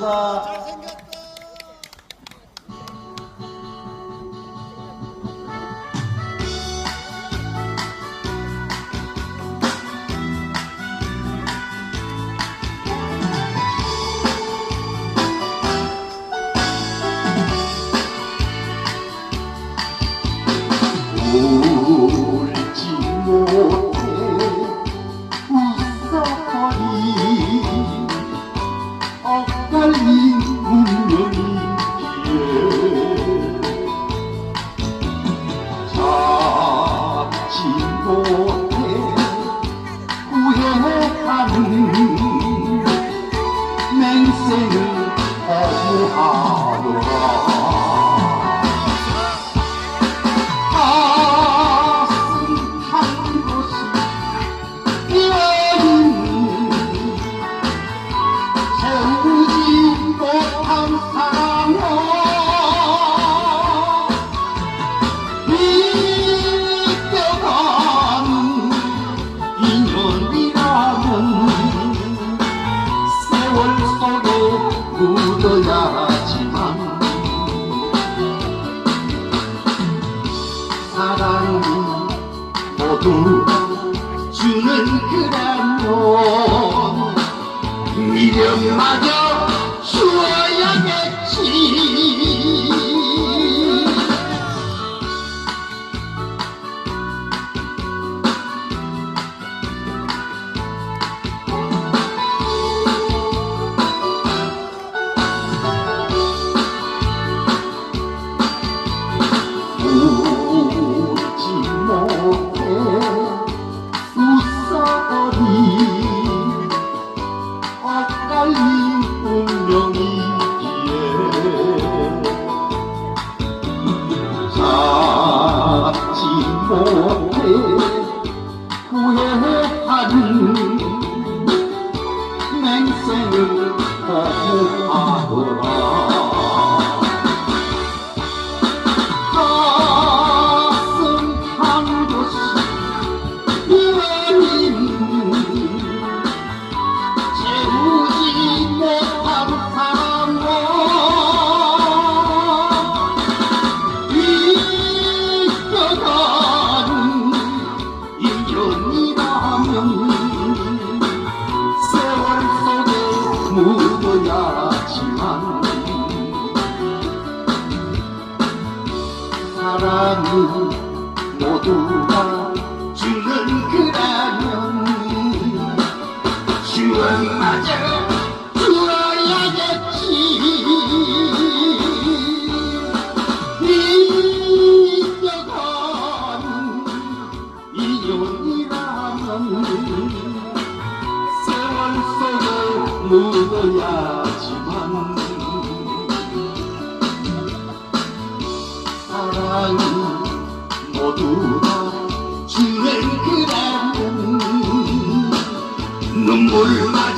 울지 啊。 속에 묻어야지만 사랑이 모두 주는 그라면 미련마저 후회하는 맹 묻어야지만 사랑은 모두가 주는 그라면 주원마저 주어 묻어야지만 사랑은 모두가 주는 그라면 눈물마저